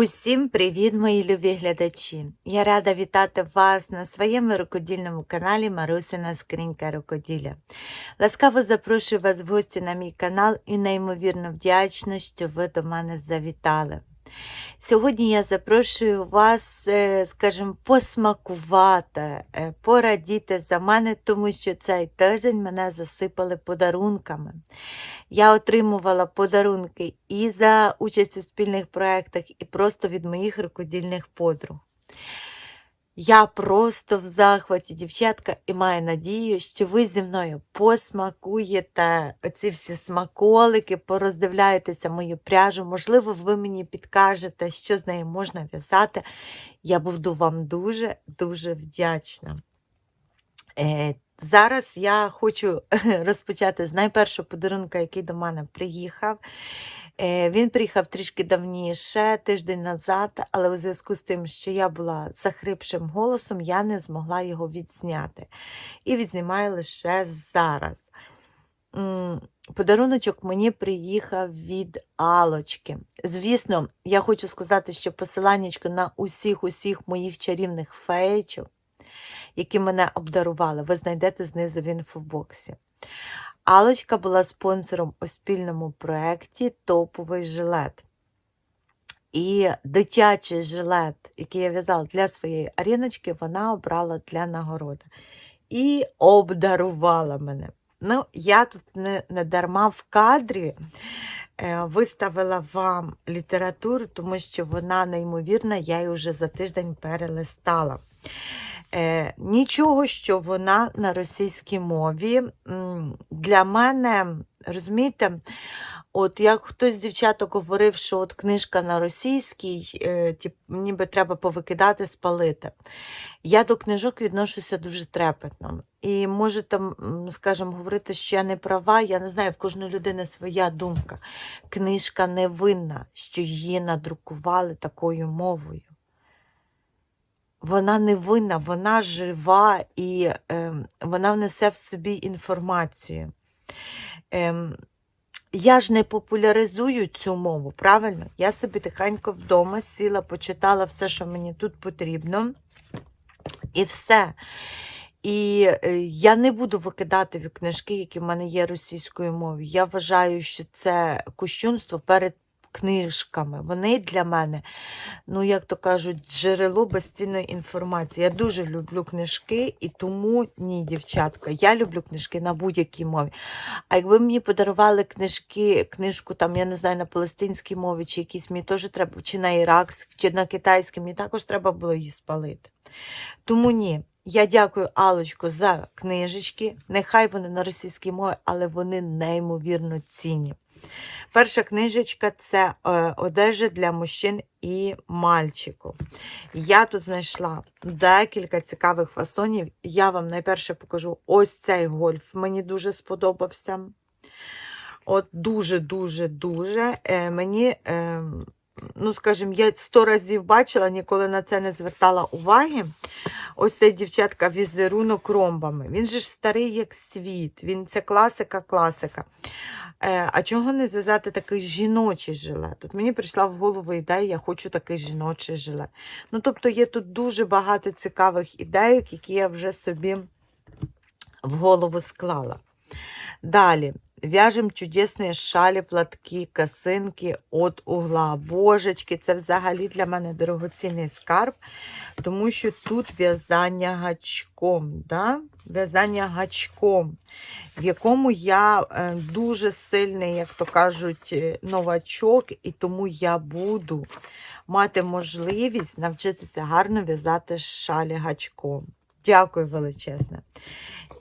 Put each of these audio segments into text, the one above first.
Усім привіт, мої любі глядачі! Я рада вітати вас на своєму рукодільному каналі Марусина Скринька Рукоділля. Ласкаво запрошую вас в гості на мій канал і неймовірно вдячна, що ви до мене завітали. Сьогодні я запрошую вас, е, скажімо, посмакувати, е, порадіти за мене, тому що цей тиждень мене засипали подарунками. Я отримувала подарунки і за участь у спільних проєктах, і просто від моїх рукодільних подруг. Я просто в захваті, дівчатка, і маю надію, що ви зі мною посмакуєте оці всі смаколики, пороздивляєтеся мою пряжу. Можливо, ви мені підкажете, що з нею можна в'язати. Я буду вам дуже-дуже вдячна. Е, Зараз я хочу розпочати з найпершого подарунка, який до мене приїхав. Е, Він приїхав трішки давніше, тиждень назад, але у зв'язку з тим, що я була захрипшим голосом, я не змогла його відзняти. І відзнімаю лише зараз. Подаруночок мені приїхав від Алочки. Звісно, я хочу сказати, що посиланнячко на усіх-усіх моїх чарівних феєчок, які мене обдарували, ви знайдете знизу в інфобоксі. Алочка була спонсором у спільному проєкті Топовий жилет. І дитячий жилет, який я в'язала для своєї аріночки, вона обрала для нагороди. І обдарувала мене. Ну, я тут не, не дарма в кадрі е, виставила вам літературу, тому що вона неймовірна, я її вже за тиждень перелистала. Е, Нічого, що вона на російській мові. Для мене, розумієте, от як хтось з дівчаток говорив, що от книжка на російській, е, тип, ніби треба повикидати, спалити. Я до книжок відношуся дуже трепетно. І можете, м, скажімо, говорити, що я не права, я не знаю, в кожної людини своя думка. Книжка не винна, що її надрукували такою мовою. Вона не винна, вона жива і ем, вона внесе в собі інформацію. Ем, я ж не популяризую цю мову, правильно? Я собі тихенько вдома сіла, почитала все, що мені тут потрібно, і все. І е, я не буду викидати книжки, які в мене є російською мовою. Я вважаю, що це кощунство перед книжками. Вони для мене, ну, як то кажуть, джерело безцінної інформації. Я дуже люблю книжки, і тому ні, дівчатка, я люблю книжки на будь-якій мові. А якби мені подарували книжки, книжку, там, я не знаю, на палестинській мові, чи якісь мені теж треба, чи на іракській, чи на китайській, мені також треба було її спалити. Тому ні. Я дякую Алочку за книжечки. Нехай вони на російській мові, але вони неймовірно цінні. Перша книжечка це е, одежа для мужчин і мальчиків. Я тут знайшла декілька цікавих фасонів. Я вам найперше покажу ось цей гольф. Мені дуже сподобався. От дуже-дуже-дуже. Е, мені, е, ну, скажімо, я сто разів бачила, ніколи на це не звертала уваги. Ось цей дівчатка візерунок ромбами. Він же ж старий, як світ. Він це класика-класика. Е, а чого не зв'язати такий жіночий жилет? Тут мені прийшла в голову ідея, я хочу такий жіночий жилет. Ну, тобто є тут дуже багато цікавих ідей, які я вже собі в голову склала. Далі. В'яжем чудесні шалі, платки, косинки от угла. Божечки, це взагалі для мене дорогоцінний скарб, тому що тут в'язання гачком. Да? В'язання гачком, в якому я е, дуже сильний, як то кажуть, е, новачок, і тому я буду мати можливість навчитися гарно в'язати шалі гачком. Дякую величезне.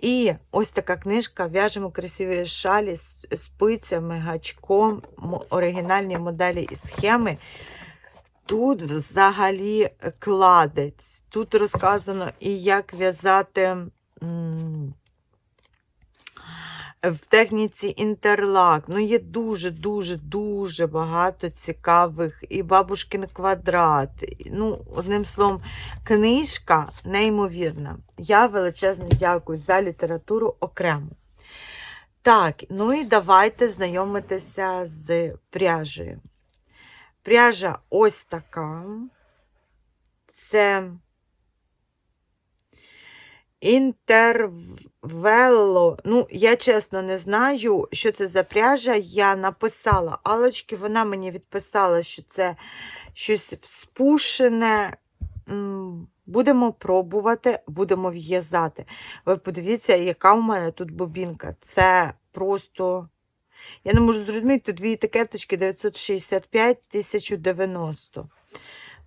І ось така книжка В'яжемо красиві шалі з спицями, гачком, оригінальні моделі і схеми. Тут взагалі кладець. Тут розказано і як в'язати в техніці інтерлак. Ну, є дуже-дуже дуже багато цікавих і бабушкин квадрат. Ну, одним словом, книжка неймовірна. Я величезно дякую за літературу окремо. Так, ну і давайте знайомитися з пряжею. Пряжа ось така. Це інтервело. Ну, я чесно не знаю, що це за пряжа. Я написала Алочки, вона мені відписала, що це щось спушене. Будемо пробувати, будемо в'язати. Ви подивіться, яка у мене тут бобінка. Це просто. Я не можу зрозуміти, дві етикеточки 965 1090.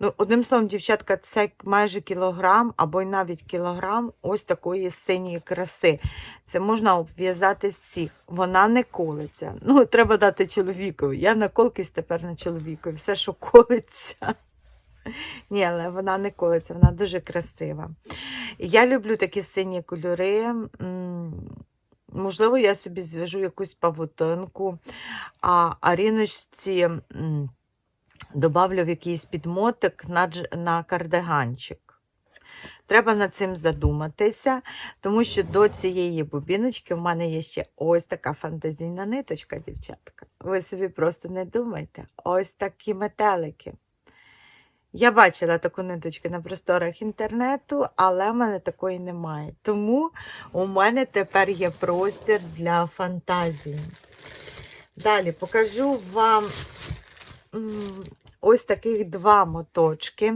Ну, Одним словом, дівчатка, це майже кілограм або й навіть кілограм ось такої синьої краси. Це можна обв'язати всіх. Вона не колиться. Ну, треба дати чоловікові. Я наколкись тепер на чоловікові. Все, що колиться. Ні, але вона не колиться, вона дуже красива. Я люблю такі сині кольори. Можливо, я собі зв'яжу якусь павутинку, а Аріночці добавлю в якийсь підмотик на, на кардиганчик. Треба над цим задуматися, тому що до цієї бубіночки в мене є ще ось така фантазійна ниточка, дівчатка. Ви собі просто не думайте, ось такі метелики. Я бачила таку ниточку на просторах інтернету, але в мене такої немає. Тому у мене тепер є простір для фантазії. Далі покажу вам ось таких два моточки.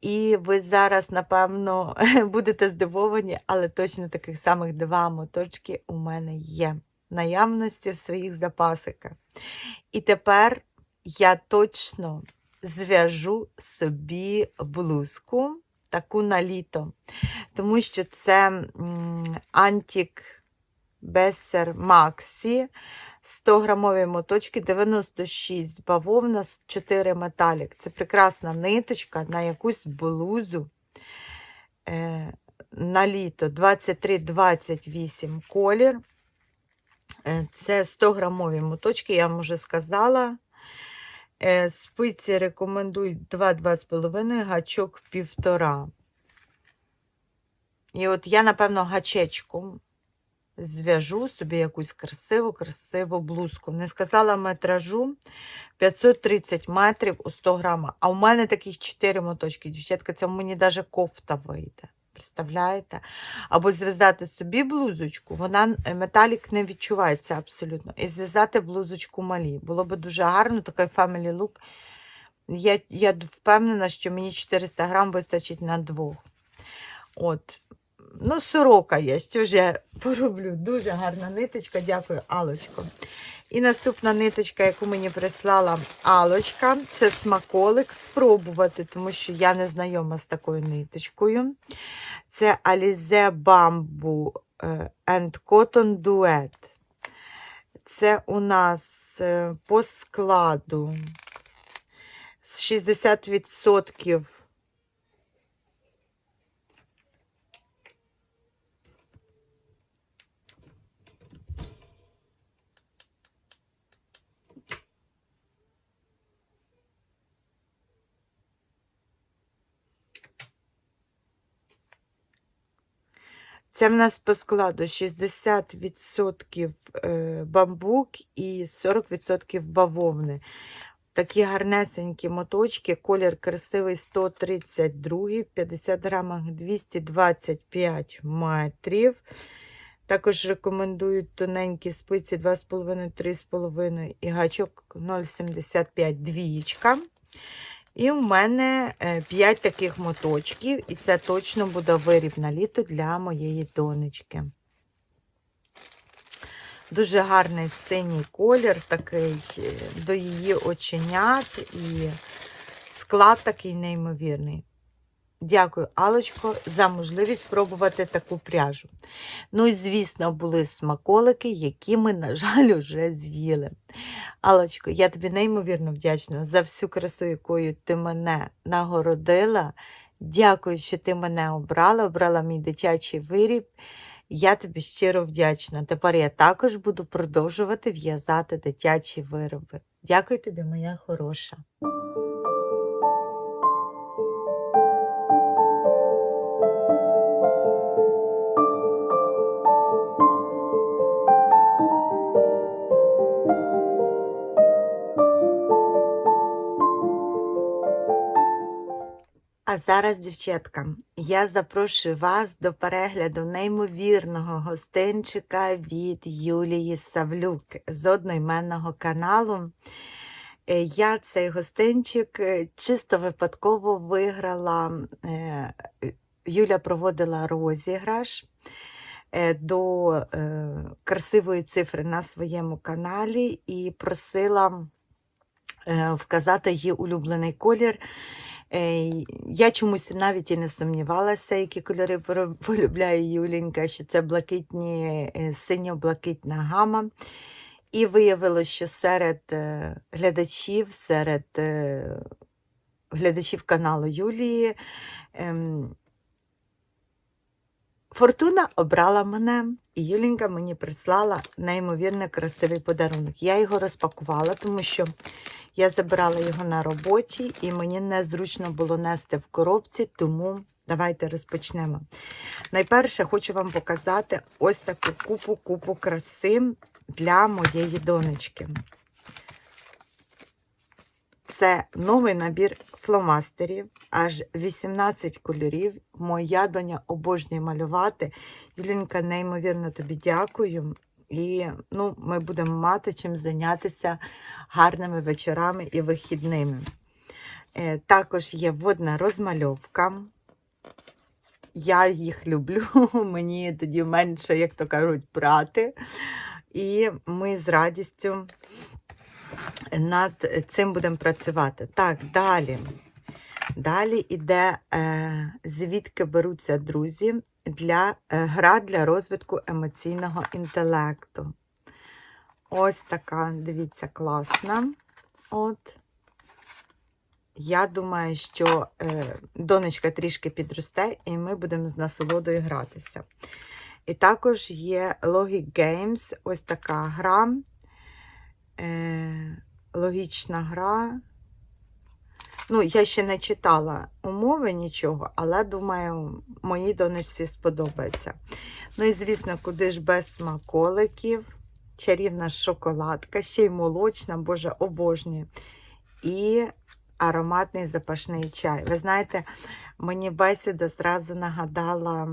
І ви зараз, напевно, будете здивовані, але точно таких самих два моточки у мене є. Наявності в своїх запасиках. І тепер я точно зв'яжу собі блузку, таку на літо, тому що це Антік Бесер Максі. 100 грамові моточки, 96 бавовна, 4 металік. Це прекрасна ниточка на якусь блузу е, на літо 23-28 колір. Е, це 100 грамові моточки, я вам вже сказала. Е, спиці рекомендують 2-2,5, гачок 1,5. І от я, напевно, гачечком зв'яжу собі якусь красиву, красиву блузку. Не сказала метражу 530 метрів у 100 грама. А у мене таких 4 моточки. Дівчатка, це мені навіть кофта вийде. Представляєте? Або зв'язати собі блузочку, вона е, металік не відчувається абсолютно. І зв'язати блузочку малі. Було б дуже гарно, такий family look. Я я впевнена, що мені 400 грам вистачить на двох. От, ну, сорока є. Що я пороблю? Дуже гарна ниточка. Дякую, Алочко. І наступна ниточка, яку мені прислала Алочка, це смаколик спробувати, тому що я не знайома з такою ниточкою. Це Alize Bamboo е, and Cotton Duet. Це у нас е, по складу з 60% Це в нас по складу 60% е, бамбук і 40% бавовни. Такі гарнесенькі моточки, колір красивий 132, 50 грамах 225 метрів. Також рекомендують тоненькі спиці 2,5-3,5 і гачок 0,75 двічка. І в мене 5 е, таких моточків, і це точно буде виріб на літо для моєї донечки. Дуже гарний синій колір, такий е, до її оченят, і склад такий неймовірний. Дякую, Алочко, за можливість спробувати таку пряжу. Ну і, звісно, були смаколики, які ми, на жаль, вже з'їли. Алочко, я тобі неймовірно вдячна за всю красу, якою ти мене нагородила. Дякую, що ти мене обрала, обрала мій дитячий виріб. Я тобі щиро вдячна. Тепер я також буду продовжувати в'язати дитячі вироби. Дякую тобі, моя хороша. А зараз, дівчатка, я запрошую вас до перегляду неймовірного гостинчика від Юлії Савлюк з одноіменного каналу. Е, Я цей гостинчик е, чисто випадково виграла. е, Юля проводила розіграш до красивої цифри на своєму каналі і просила вказати її улюблений колір. Я чомусь навіть і не сумнівалася, які кольори полюбляє Юлінька, що це блакитні, е, синьо-блакитна гама. І виявилося, що серед е, глядачів, серед е, глядачів каналу Юлії ем, Фортуна обрала мене, і Юлінька мені прислала неймовірно красивий подарунок. Я його розпакувала, тому що я забирала його на роботі, і мені незручно було нести в коробці, тому давайте розпочнемо. Найперше хочу вам показати ось таку купу-купу краси для моєї донечки. Це новий набір фломастерів, аж 18 кольорів. Моя доня обожнює малювати. Юлінка, неймовірно тобі дякую. І ну, ми будемо мати чим зайнятися гарними вечорами і вихідними. Е, також є водна розмальовка. Я їх люблю, мені тоді менше, як то кажуть, прати. І ми з радістю над цим будемо працювати. Так, далі. Далі йде, е, звідки беруться друзі для е, гра для розвитку емоційного інтелекту. Ось така, дивіться, класна. От. Я думаю, що е, донечка трішки підросте, і ми будемо з насолодою гратися. І також є Logic Games, ось така гра. Е, логічна гра. Ну, я ще не читала умови нічого, але думаю, моїй донечці сподобається. Ну і, звісно, куди ж без смаколиків, чарівна шоколадка, ще й молочна, боже, обожнюю. І ароматний запашний чай. Ви знаєте, мені бесіда зразу нагадала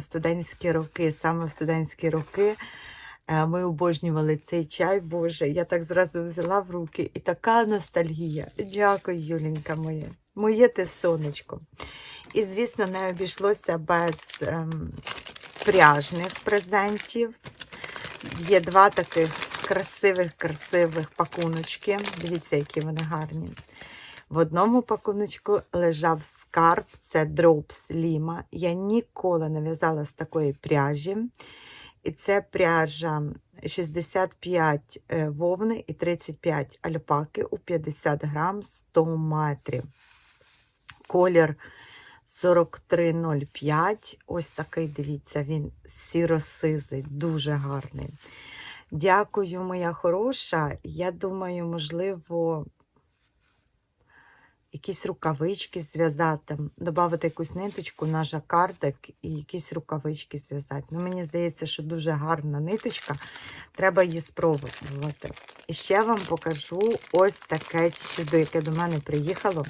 студентські роки, саме в студентські роки. Е, Ми обожнювали цей чай, Боже. Я так зразу взяла в руки і така ностальгія. Дякую, Юленька моє. Моє ти сонечко. І, звісно, не обійшлося без ем, пряжних презентів. Є два таких красивих-красивих пакуночки. Дивіться, які вони гарні. В одному пакуночку лежав скарб, це Drops Lima. Я ніколи не в'язала з такої пряжі. І це пряжа 65 е, вовни і 35 альпаки у 50 грам 100 метрів. Колір 4305. Ось такий, дивіться, він сіро-сизий, дуже гарний. Дякую, моя хороша. Я думаю, можливо, якісь рукавички зв'язати, додати якусь ниточку на жакардик і якісь рукавички зв'язати. Ну, мені здається, що дуже гарна ниточка, треба її спробувати. І ще вам покажу ось таке чудо, яке до мене приїхало.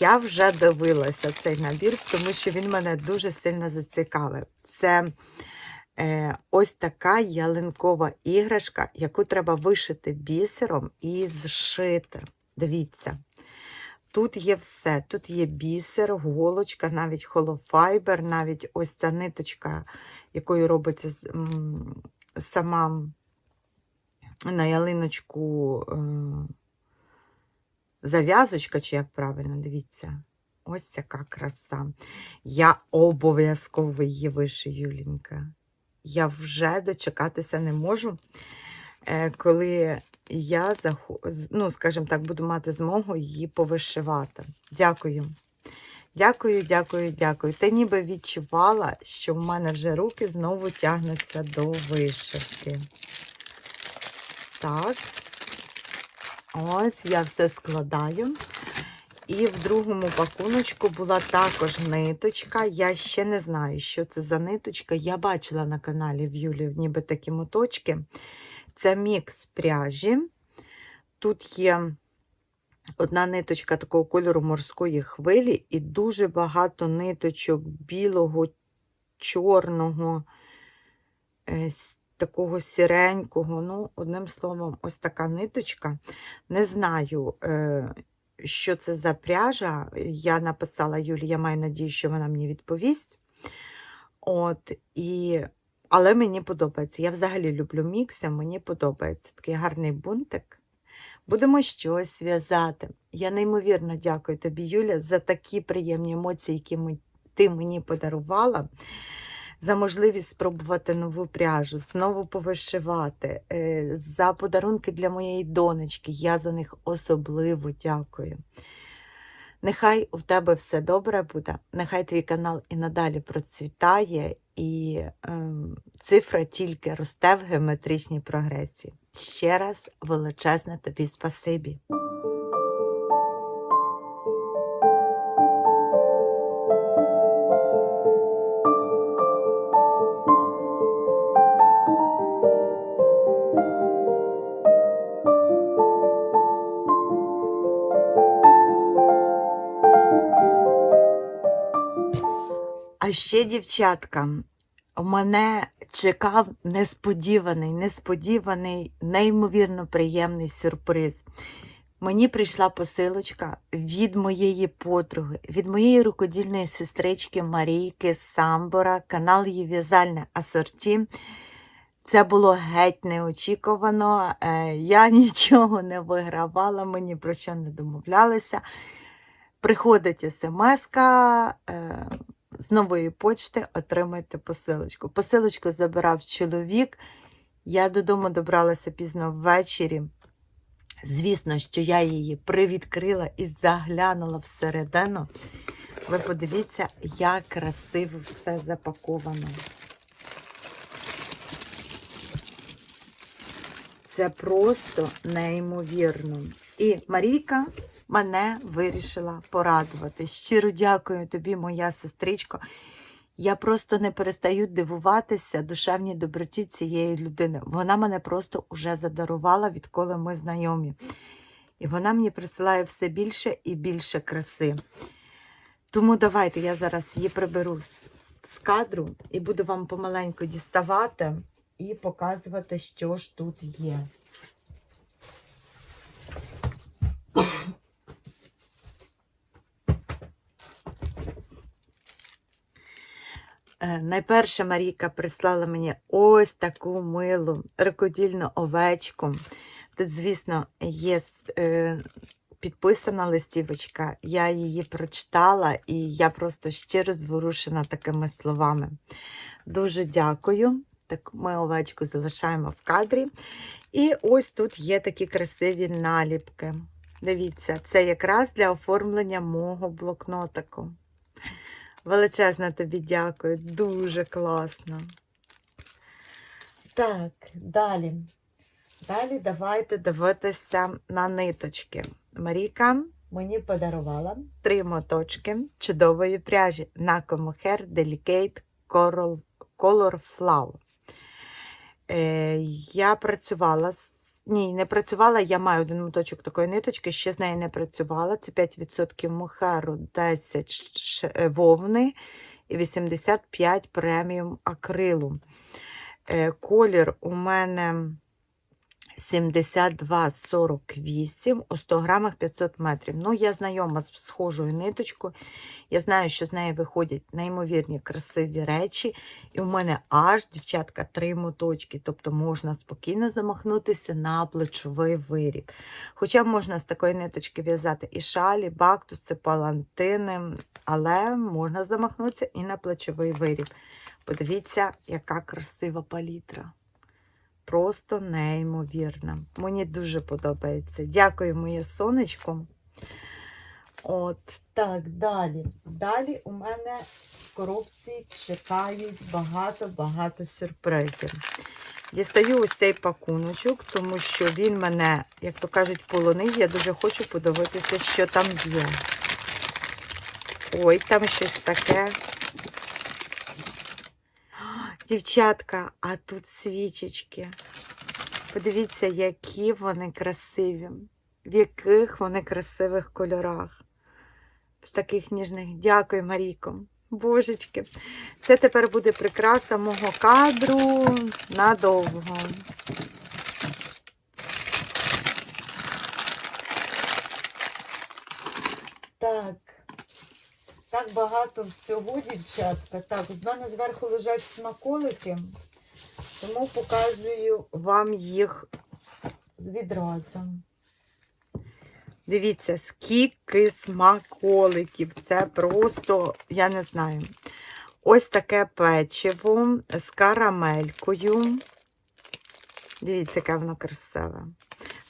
Я вже дивилася цей набір, тому що він мене дуже сильно зацікавив. Це е, ось така ялинкова іграшка, яку треба вишити бісером і зшити. Дивіться. Тут є все. Тут є бісер, голочка, навіть холофайбер, навіть ось ця ниточка, якою робиться сама на ялиночку е, зав'язочка, чи як правильно, дивіться. Ось яка краса. Я обов'язково її вишию, Юлінька. Я вже дочекатися не можу, е, коли я ну, скажімо так, буду мати змогу її повишивати. Дякую. Дякую, дякую, дякую. Ти ніби відчувала, що в мене вже руки знову тягнуться до вишивки. Так. Ось я все складаю. І в другому пакуночку була також ниточка. Я ще не знаю, що це за ниточка. Я бачила на каналі в Юлі ніби такі моточки. Це мікс пряжі. Тут є одна ниточка такого кольору морської хвилі і дуже багато ниточок білого, чорного, е, такого сіренького. Ну, одним словом, ось така ниточка. Не знаю, е, що це за пряжа. Я написала Юлі, я маю надію, що вона мені відповість. От, і... Але мені подобається. Я взагалі люблю мікси, мені подобається. Такий гарний бунтик. Будемо щось в'язати. Я неймовірно дякую тобі, Юля, за такі приємні емоції, які ти мені подарувала, за можливість спробувати нову пряжу, знову повишивати, е, за подарунки для моєї донечки. Я за них особливо дякую. Нехай у тебе все добре буде, нехай твій канал і надалі процвітає, і ем, цифра тільки росте в геометричній прогресії. Ще раз величезне тобі спасибі. Ще, дівчатка, мене чекав несподіваний, несподіваний, неймовірно приємний сюрприз. Мені прийшла посилочка від моєї подруги, від моєї рукодільної сестрички Марійки Самбора, канал її в'язальне асорті. Це було геть неочікувано. е, Я нічого не вигравала, ми ні про що не домовлялися. Приходить смс-ка, е, з нової почти отримайте посилочку. Посилочку забирав чоловік. Я додому добралася пізно ввечері. Звісно, що я її привідкрила і заглянула всередину. Ви подивіться, як красиво все запаковано. Це просто неймовірно. І Марійка мене вирішила порадувати. Щиро дякую тобі, моя сестричко. Я просто не перестаю дивуватися душевній доброті цієї людини. Вона мене просто уже задарувала, відколи ми знайомі. І вона мені присилає все більше і більше краси. Тому давайте я зараз її приберу з, кадру і буду вам помаленьку діставати і показувати, що ж тут є. Найперше Марійка прислала мені ось таку милу рукодільну овечку. Тут, звісно, є е, підписана листівочка. Я її прочитала, і я просто щиро зворушена такими словами. Дуже дякую. Так, ми овечку залишаємо в кадрі. І ось тут є такі красиві наліпки. Дивіться, це якраз для оформлення мого блокнотику. Величезне тобі дякую, дуже класно. Так, далі. Далі давайте дивитися на ниточки. Марійка мені подарувала три моточки чудової пряжі на Hair Delicate Color Flow. Е, я працювала з. Ні, не працювала. Я маю один моточок такої ниточки, ще з нею не працювала. Це 5% мухеру, 10 ш- е, вовни і 85 преміум акрилу. Е, Колір у мене 72,48 у 100 грамах 500 метрів. Ну, я знайома з схожою ниточкою. Я знаю, що з неї виходять неймовірні красиві речі. І у мене аж, дівчатка, три моточки. Тобто можна спокійно замахнутися на плечовий виріб. Хоча можна з такої ниточки в'язати і шалі, бактуси, палантини, але можна замахнутися і на плечовий виріб. Подивіться, яка красива палітра. Просто неймовірна. Мені дуже подобається. Дякую, моє сонечко. От, так, далі. Далі у мене в коробці чекають багато-багато сюрпризів. Дістаю ось цей пакуночок, тому що він мене, як то кажуть, полонив. Я дуже хочу подивитися, що там є. Ой, там щось таке. Дівчатка, а тут свічечки. Подивіться, які вони красиві. в яких вони красивих кольорах. В таких ніжних. Дякую, Марійко. Божечки. Це тепер буде прикраса мого кадру надовго. Так. Так багато всього, дівчатка. Так, з мене зверху лежать смаколики, тому показую вам їх відразу. Дивіться, скільки смаколиків. Це просто, я не знаю. Ось таке печиво з карамелькою. Дивіться, яке воно красиве.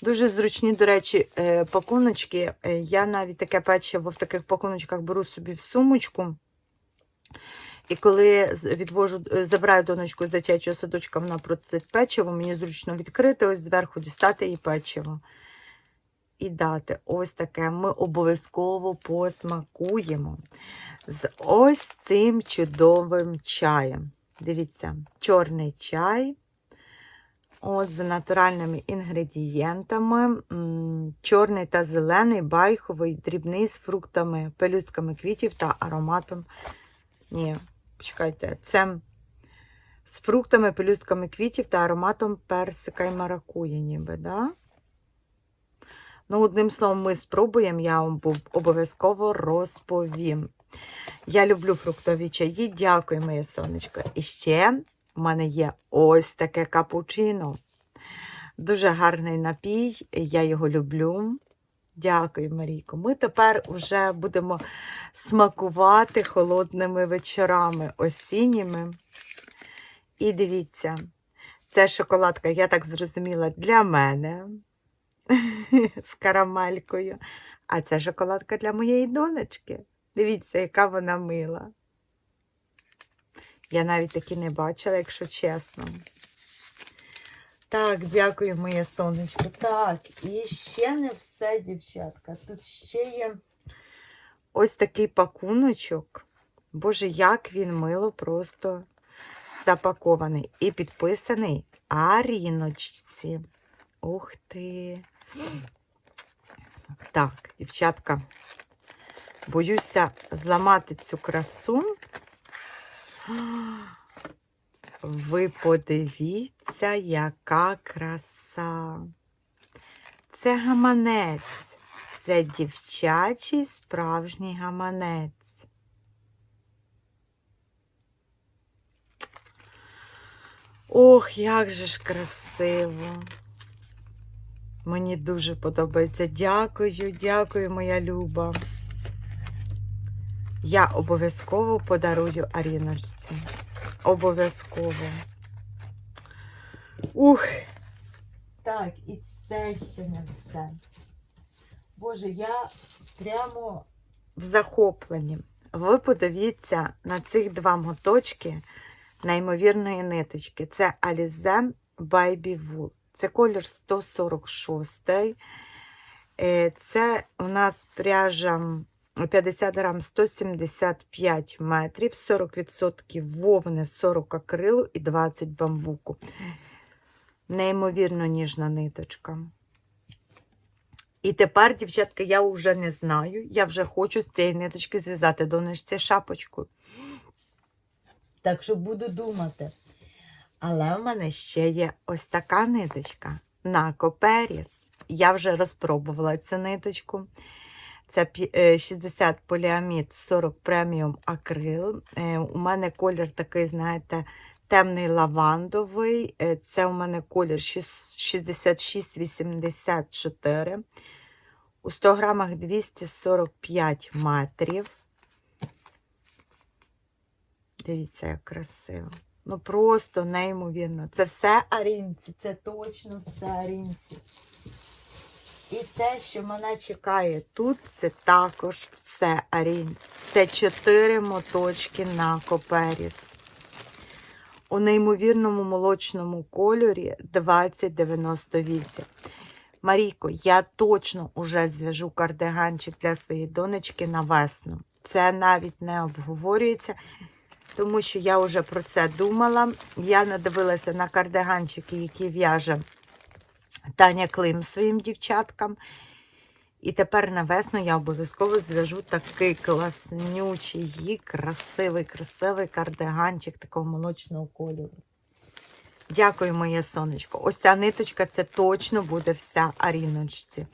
Дуже зручні, до речі, е, пакуночки. Е, Я навіть таке печиво в таких пакуночках беру собі в сумочку. І коли відвожу, е, забираю донечку з дитячого садочка, вона просить печиво, мені зручно відкрити, ось зверху дістати їй печиво. І дати ось таке. Ми обов'язково посмакуємо з ось цим чудовим чаєм. Дивіться, чорний чай. От, з натуральними інгредієнтами. Чорний та зелений, байховий, дрібний з фруктами, пелюстками квітів та ароматом. Ні, почекайте, це з фруктами, пелюстками квітів та ароматом персика і маракуї, ніби, да? Ну, одним словом, ми спробуємо, я вам обов'язково розповім. Я люблю фруктові чаї. Дякую, моє сонечко. І ще у мене є ось таке капучино. Дуже гарний напій, я його люблю. Дякую, Марійко. Ми тепер вже будемо смакувати холодними вечорами, осінніми. І дивіться, це шоколадка, я так зрозуміла, для мене з карамелькою. А це шоколадка для моєї донечки. Дивіться, яка вона мила. Я навіть таки не бачила, якщо чесно. Так, дякую, моє сонечко. Так, і ще не все, дівчатка. Тут ще є ось такий пакуночок. Боже, як він мило просто запакований і підписаний Аріночці. Ух ти. Так, дівчатка, боюся зламати цю красу. Ви подивіться, яка краса. Це гаманець. Це дівчачий справжній гаманець. Ох, як же ж красиво. Мені дуже подобається. Дякую, дякую, моя люба. Я обов'язково подарую Аріночці. Обов'язково. Ух. Так, і це ще не все. Боже, я прямо в захопленні. Ви подивіться на цих два моточки неймовірної ниточки. Це Alize Baby Wool. Це колір 146. Е, Це у нас пряжа 50 грам 175 метрів, 40% вовни, 40 акрилу і 20 бамбуку. Неймовірно ніжна ниточка. І тепер, дівчатка, я вже не знаю. Я вже хочу з цієї ниточки зв'язати донечці шапочку. Так що буду думати. Але в мене ще є ось така ниточка на Коперіс. Я вже розпробувала цю ниточку. Це е, 60 поліамід, 40 преміум акрил. Е, У мене колір такий, знаєте, темний лавандовий. Е, Це у мене колір 6684. У 100 грамах 245 метрів. Дивіться, як красиво. Ну просто неймовірно. Це все арінці, це точно все арінці. І те, що мене чекає тут, це також все арінці. Це чотири моточки на коперіс. У неймовірному молочному кольорі 2098. Марійко, я точно уже зв'яжу кардиганчик для своєї донечки на весну. Це навіть не обговорюється тому що я вже про це думала. Я надивилася на кардиганчики, які в'яже Таня Клим своїм дівчаткам. І тепер на весну я обов'язково зв'яжу такий класнючий, красивий, красивий кардиганчик такого молочного кольору. Дякую, моє сонечко. Ось ця ниточка це точно буде вся Аріночці.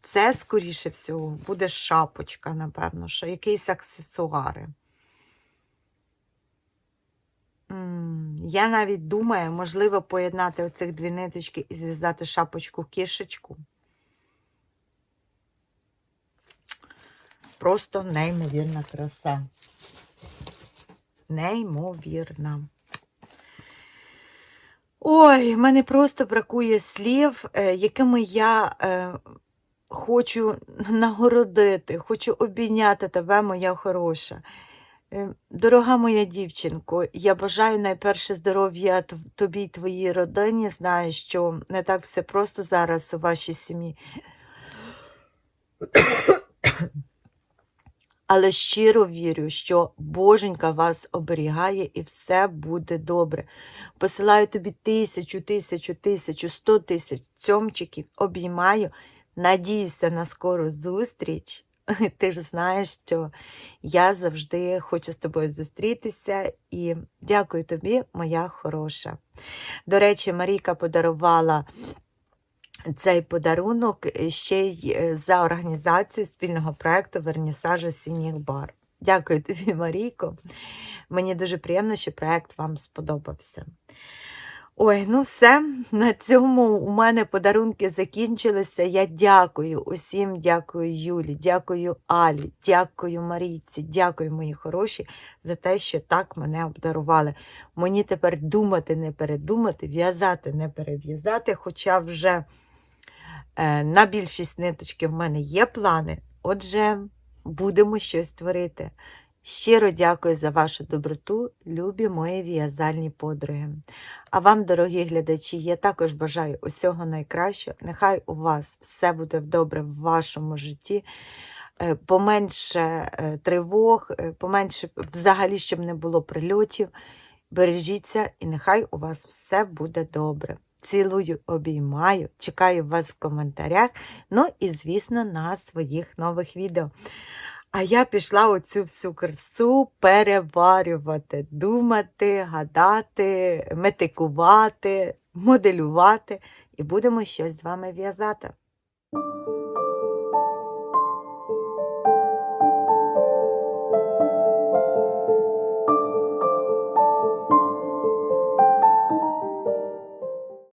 Це, скоріше всього, буде шапочка, напевно, що якісь аксесуари. Я навіть думаю, можливо, поєднати оцих дві ниточки і зв'язати шапочку кішечку. Просто неймовірна краса. Неймовірна. Ой, в мене просто бракує слів, е, якими я е, хочу нагородити, хочу обійняти тебе, моя хороша. Е, Дорога моя дівчинко, я бажаю найперше здоров'я тобі й твоїй родині. Знаю, що не так все просто зараз у вашій сім'ї. Але щиро вірю, що Боженька вас оберігає і все буде добре. Посилаю тобі тисячу, тисячу, тисячу, сто тисяч цьомчиків, обіймаю. Надіюся на скору зустріч. Ти ж знаєш, що я завжди хочу з тобою зустрітися і дякую тобі, моя хороша. До речі, Марійка подарувала цей подарунок ще й е, за організацію спільного проєкту Вернісажу сініх бар. Дякую тобі, Марійко. Мені дуже приємно, що проєкт вам сподобався. Ой, ну все, на цьому у мене подарунки закінчилися. Я дякую усім, дякую Юлі, дякую Алі, дякую Марійці, дякую мої хороші за те, що так мене обдарували. Мені тепер думати не передумати, в'язати не перев'язати, хоча вже е, на більшість ниточки в мене є плани. Отже, будемо щось творити. Щиро дякую за вашу доброту, любі мої в'язальні подруги. А вам, дорогі глядачі, я також бажаю усього найкращого. Нехай у вас все буде добре в вашому житті. е, Поменше е, тривог, е, поменше взагалі, щоб не було прильотів. Бережіться, і нехай у вас все буде добре. Цілую, обіймаю, чекаю вас в коментарях. Ну і, звісно, на своїх нових відео. А я пішла оцю всю красу переварювати, думати, гадати, метикувати, моделювати, і будемо щось з вами в'язати.